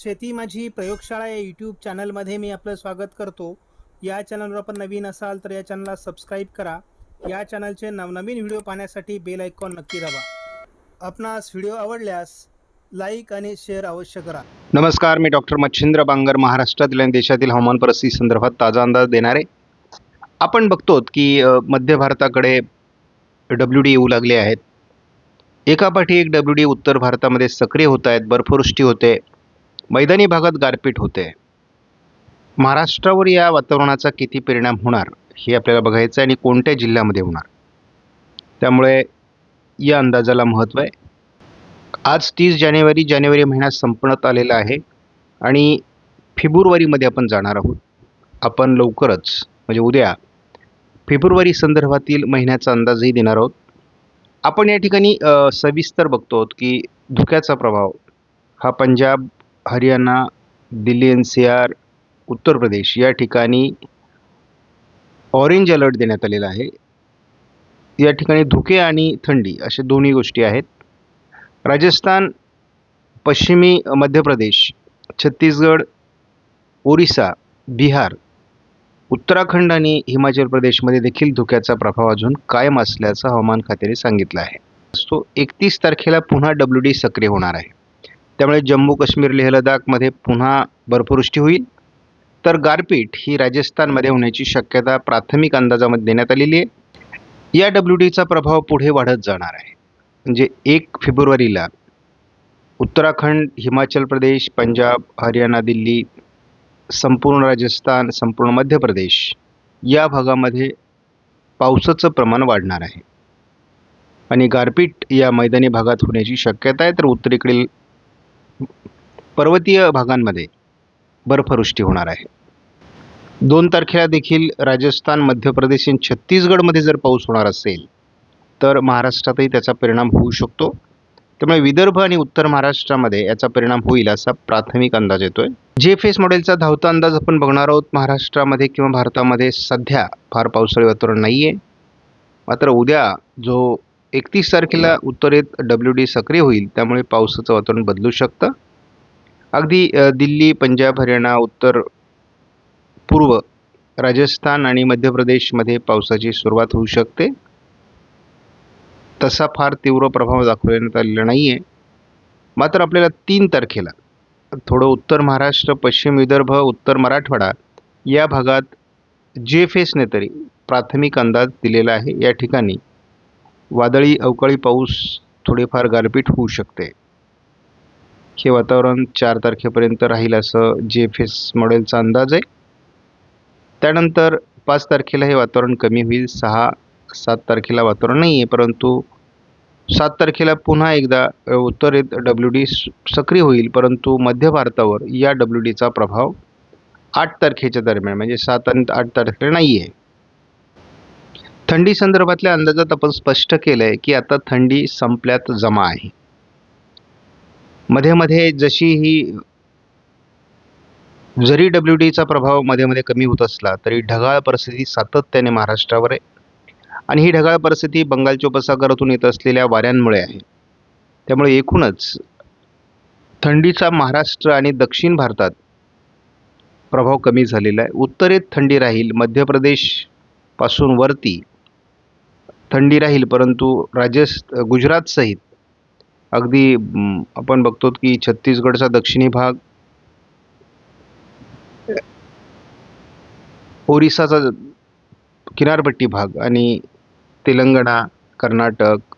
शेती माझी प्रयोगशाळा या यूट्यूब चॅनलमध्ये मी आपलं स्वागत करतो. या चॅनलवर आपण नवीन असाल तर या चॅनलला सबस्क्राईब करा. या चॅनलचे नवनवीन व्हिडिओ पाहण्यासाठी बेल आयकॉन नक्की दाबा. आपणास व्हिडिओ आवडल्यास लाईक आणि शेअर अवश्य करा. नमस्कार मी डॉक्टर मच्छिंद्र बांगर महाराष्ट्रातील आणि देशातील हवामान परिस्थिती संदर्भात ताजा अंदाज देणारे. आपण बघतो की मध्य भारताकडे डब्ल्यू डी येऊ लागले आहेत. एकापाठी एक डब्ल्यू डी उत्तर भारतामध्ये सक्रिय होत आहेत बर्फवृष्टी होते. मैदानी भागात गारपीट होते. महाराष्ट्रावर या वातावरणाचा किती परिणाम होणार हे आपल्याला बघायचं आहे आणि कोणत्या जिल्ह्यामध्ये होणार? त्यामुळे या अंदाजाला महत्त्व आहे. आज तीस जानेवारी जानेवारी महिना संपण्यात आलेला आहे आणि फेब्रुवारीमध्ये आपण जाणार आहोत. आपण लवकरच म्हणजे उद्या फेब्रुवारी संदर्भातील महिन्याचा अंदाजही देणार आहोत. आपण या ठिकाणी सविस्तर बघतो आहोत की धुक्याचा प्रभाव हा Punjab Haryana Delhi N C R Uttar Pradesh या ठिकाणी ऑरेंज अलर्ट देण्यात आलेला आहे. या ठिकाणी धुके आणि थंडी अशा दोन्ही गोष्टी आहेत. राजस्थान पश्चिमी मध्य प्रदेश छत्तीसगड ओरिसा बिहार उत्तराखंड आणि हिमाचल प्रदेशमध्ये देखील धुक्याचा प्रभाव अजून कायम असल्याचं हवामान खात्याने सांगितलं आहे. सो एकतीस तारखेला पुन्हा डब्ल्यू डी सक्रिय होणार आहे. त्यामुळे जम्मू काश्मीर लेह लडाखमध्ये पुन्हा बर्फवृष्टी होईल. तर गारपीट ही राजस्थानमध्ये होण्याची शक्यता प्राथमिक अंदाजामध्ये देण्यात आलेली आहे. या डब्ल्यू डीचा प्रभाव पुढे वाढत जाणार आहे. म्हणजे एक फेब्रुवारीला उत्तराखंड हिमाचल प्रदेश पंजाब हरियाणा दिल्ली संपूर्ण राजस्थान संपूर्ण मध्य प्रदेश या भागामध्ये पावसाचं प्रमाण वाढणार आहे. आणि गारपीट या मैदानी भागात होण्याची शक्यता आहे. तर उत्तरेकडील पर्वतीय भागांमध्ये बर्फवृष्टी होणार आहे. दोन तारखेला देखील राजस्थान मध्य प्रदेश आणि छत्तीसगडमध्ये जर पाऊस होणार असेल तर महाराष्ट्रातही त्याचा परिणाम होऊ शकतो. त्यामुळे विदर्भ आणि उत्तर महाराष्ट्रामध्ये याचा परिणाम होईल असा प्राथमिक अंदाज येतो आहे जे फेस मॉडेलचा धावता अंदाज आपण बघणार आहोत. महाराष्ट्रामध्ये किंवा भारतामध्ये सध्या फार पावसाळी वातावरण नाही आहे मात्र उद्या जो एकतीस तारखेला उत्तरेत डब्ल्यू डी सक्रिय होईल त्यामुळे पावसाचं वातावरण बदलू शकतं. अगदी दिल्ली पंजाब हरियाणा उत्तर पूर्व राजस्थान आणि मध्य प्रदेशमध्ये पावसाची सुरुवात होऊ शकते. तसा फार तीव्र प्रभाव दाखवण्यात आलेला नाही आहे मात्र आपल्याला तीन तारखेला थोडं उत्तर महाराष्ट्र पश्चिम विदर्भ उत्तर मराठवाडा या भागात जे एफ एसने तरी प्राथमिक अंदाज दिलेला आहे. या ठिकाणी वादळी अवकाळी पाऊस थोडेफार गारपीट होऊ शकते. हे वातावरण चार तारखेपर्यंत राहील असं जे एफ एस मॉडेलचा अंदाज आहे. त्यानंतर पाच तारखेला हे वातावरण कमी होईल सहा सात तारखेला वातावरण नाही आहे परंतु सात तारखेला पुन्हा एकदा उत्तरेत डब्ल्यू डी सक्रिय होईल परंतु मध्य भारतावर या डब्ल्यू डीचा प्रभाव आठ तारखेच्या दरम्यान म्हणजे सात आणि आठ तारखेला नाही आहे थंडी संदर्भातल्या अंदाजात आपण स्पष्ट केलं आहे की आता थंडी संपल्यात जमा आहे. मध्ये मध्ये जशी ही जरी डब्ल्यू डीचा प्रभावमध्ये मध्ये कमी होत असला तरी ढगाळ परिस्थिती सातत्याने महाराष्ट्रावर आहे. आणि ही ढगाळ परिस्थिती बंगालच्या उपसागरातून येत असलेल्या वाऱ्यांमुळे आहे. त्यामुळे एकूणच थंडीचा महाराष्ट्र आणि दक्षिण भारतात प्रभाव कमी झालेला आहे. उत्तरेत थंडी राहील मध्य प्रदेशपासून वरती थंडी राहील परंतु राजस् गुजरातसहित अगदी आपण बघतो की छत्तीसगडचा दक्षिणी भाग ओरिसाचा किनारपट्टी भाग आणि तेलंगणा कर्नाटक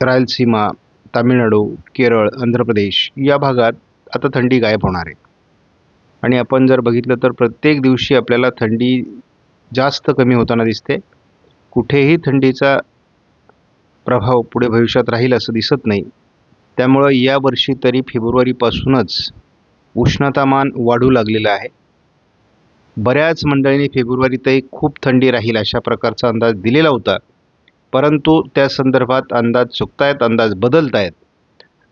रायलसीमा तामिळनाडू केरळ आंध्र प्रदेश या भागात आता थंडी गायब होणार आहे. आणि आपण जर बघितलं तर प्रत्येक दिवशी आपल्याला थंडी जास्त कमी होताना दिसते. कुठेही थंडीचा प्रभाव पुढे भविष्यात राहील असं दिसत नाही. त्यामुळं यावर्षी तरी फेब्रुवारीपासूनच उष्णतामान वाढू लागलेलं आहे. बऱ्याच मंडळींनी फेब्रुवारीतही खूप थंडी राहील अशा प्रकारचा अंदाज दिलेला होता. परंतु त्या संदर्भात अंदाज चुकतायत अंदाज बदलत आहेत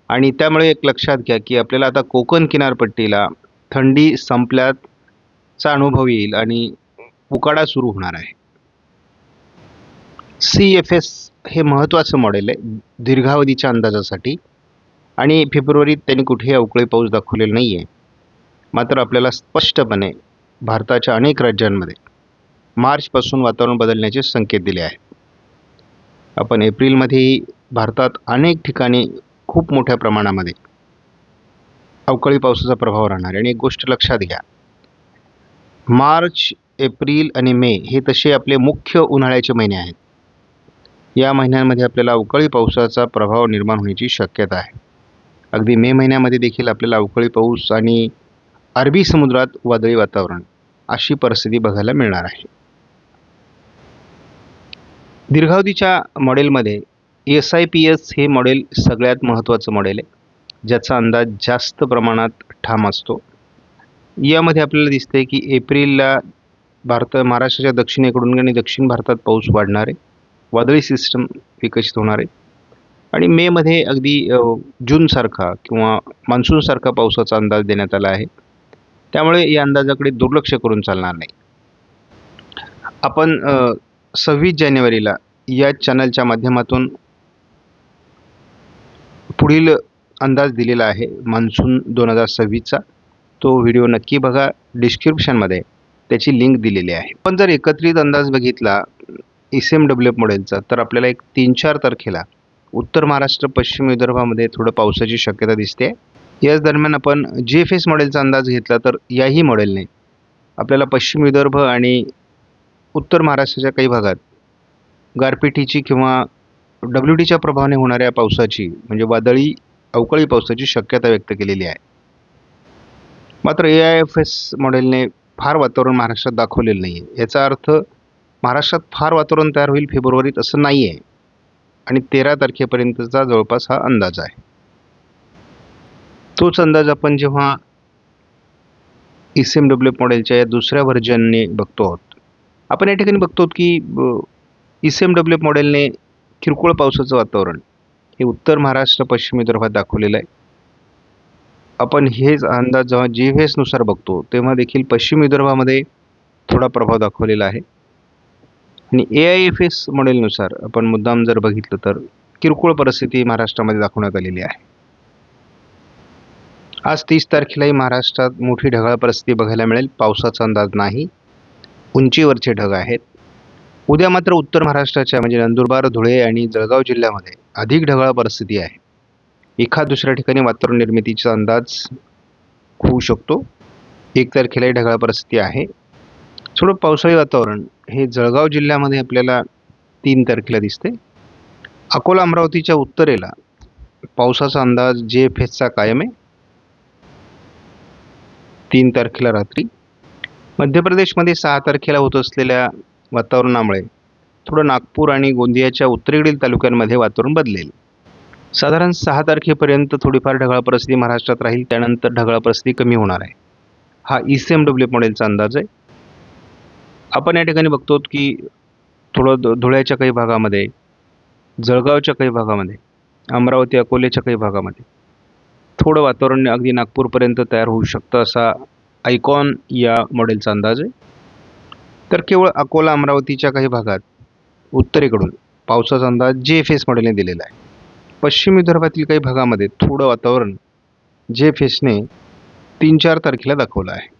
आणि त्यामुळे एक लक्षात घ्या की आपल्याला आता कोकण किनारपट्टीला थंडी संपल्याचा अनुभव येईल आणि उकाडा सुरू होणार आहे. सी एफ एस हे महत्त्वाचं मॉडेल आहे दीर्घावधीच्या अंदाजासाठी. आणि फेब्रुवारीत त्यांनी कुठेही अवकळी पाऊस दाखवलेला नाही आहे मात्र आपल्याला स्पष्टपणे भारताच्या अनेक राज्यांमध्ये मार्चपासून वातावरण बदलण्याचे संकेत दिले आहेत. आपण एप्रिलमध्येही भारतात अनेक ठिकाणी खूप मोठ्या प्रमाणामध्ये अवकाळी पावसाचा प्रभाव राहणार आहे. आणि एक गोष्ट लक्षात घ्या. मार्च एप्रिल आणि मे हे तसे आपले मुख्य उन्हाळ्याचे महिने आहेत. या महिन्यांमध्ये आपल्याला अवकाळी पावसाचा प्रभाव निर्माण होण्याची शक्यता आहे. अगदी मे महिन्यामध्ये देखील आपल्याला अवकाळी पाऊस आणि अरबी समुद्रात वादळी वातावरण अशी परिस्थिती बघायला मिळणार आहे. दीर्घावधीच्या मॉडेलमध्ये एस आय पी एस हे मॉडेल सगळ्यात महत्त्वाचं मॉडेल आहे ज्याचा अंदाज जास्त प्रमाणात ठाम असतो. यामध्ये आपल्याला दिसते की एप्रिलला भारत महाराष्ट्राच्या दक्षिणेकडून आणि दक्षिण भारतात पाऊस वाढणार आहे. वादळी सिस्टम विकसित होणार आहे. आणि मेमध्ये अगदी जूनसारखा किंवा मान्सूनसारखा पावसाचा अंदाज देण्यात आला आहे. त्यामुळे या अंदाजाकडे दुर्लक्ष करून चालणार नाही. आपण सव्वीस जानेवारीला या चॅनलच्या माध्यमातून पुढील अंदाज दिलेला आहे मान्सून दोन हजार सव्वीसचा तो व्हिडिओ नक्की बघा डिस्क्रिप्शनमध्ये त्याची लिंक दिलेली आहे. पण जर एकत्रित अंदाज बघितला एस एम डब्ल्यू मॉडेलचा तर आपल्याला एक तीन चार तारखेला उत्तर महाराष्ट्र पश्चिम विदर्भामध्ये थोडं पावसाची शक्यता दिसते. याच दरम्यान आपण जे एफ एस मॉडेलचा अंदाज घेतला तर याही मॉडेलने आपल्याला पश्चिम विदर्भ आणि उत्तर महाराष्ट्राच्या काही भागात गारपिटीची किंवा डब्ल्यू डीच्या प्रभावाने होणाऱ्या पावसाची म्हणजे वादळी अवकाळी पावसाची शक्यता व्यक्त केलेली आहे. मात्र ए आय एफ एस मॉडेलने फार वातावरण महाराष्ट्रात दाखवलेलं नाही आहे याचा अर्थ महाराष्ट्रात फार वातावरण तयार होईल फेब्रुवारीत असं नाही आहे आणि तेरा तारखेपर्यंतचा जवळपास हा अंदाज आहे. तोच अंदाज आपण जेव्हा एस एम डब्ल्यू मॉडेलच्या या दुसऱ्या व्हर्जनने बघतो आहोत. आपण या ठिकाणी बघतो की एस एम डब्ल्यू मॉडेलने किरकोळ पावसाचं वातावरण हे उत्तर महाराष्ट्र पश्चिम विदर्भात दाखवलेलं आहे. आपण हेच अंदाज जेव्हा जी व्ही एसनुसार बघतो तेव्हा देखील पश्चिम विदर्भामध्ये थोडा प्रभाव दाखवलेला आहे. आणि ए आय एफ एस मॉडेलनुसार आपण मुद्दाम जर बघितलं तर किरकोळ परिस्थिती महाराष्ट्रामध्ये दाखवण्यात आलेली आहे. आज तीस तारखेलाही महाराष्ट्रात मोठी ढगाळ परिस्थिती बघायला मिळेल. पावसाचा अंदाज नाही. उंचीवरचे ढग आहेत. उद्या मात्र उत्तर महाराष्ट्राच्या म्हणजे नंदुरबार धुळे आणि जळगाव जिल्ह्यामध्ये अधिक ढगाळ परिस्थिती आहे. एखाद दुसऱ्या ठिकाणी वातावरण निर्मितीचा अंदाज होऊ शकतो. एक तारखेलाही ढगाळ परिस्थिती आहे. थोडं पावसाळी वातावरण. हे जळगाव जिल्ह्यामध्ये आपल्याला तीन तारखेला दिसते. अकोला अमरावतीच्या उत्तरेला पावसाचा अंदाज जे एफ एसचा कायम आहे. तीन तारखेला रात्री. मध्य प्रदेशमध्ये सहा तारखेला होत असलेल्या वातावरणामुळे थोडं नागपूर आणि गोंदियाच्या उत्तरेकडील तालुक्यांमध्ये वातावरण बदलेल. साधारण सहा तारखेपर्यंत थोडीफार ढगाळ परिस्थिती महाराष्ट्रात राहील. त्यानंतर ढगाळ परिस्थिती कमी होणार आहे. हा ई सी एम डब्ल्यू मॉडेलचा अंदाज आहे. आपण या ठिकाणी बघतो की थोडं धु- धुळ्याच्या काही भागामध्ये जळगावच्या काही भागामध्ये अमरावती अकोल्याच्या काही भागामध्ये थोडं वातावरण अगदी नागपूरपर्यंत तयार होऊ शकतं असा आयकॉन या मॉडेलचा अंदाज आहे. तर केवळ अकोला अमरावतीच्या काही भागात उत्तरेकडून पावसाचा अंदाज जे एफ एस मॉडेलने दिलेला आहे. पश्चिम विदर्भातील काही भागामध्ये थोडं वातावरण जे एफ एसने तीन चार तारखेला दाखवलं आहे.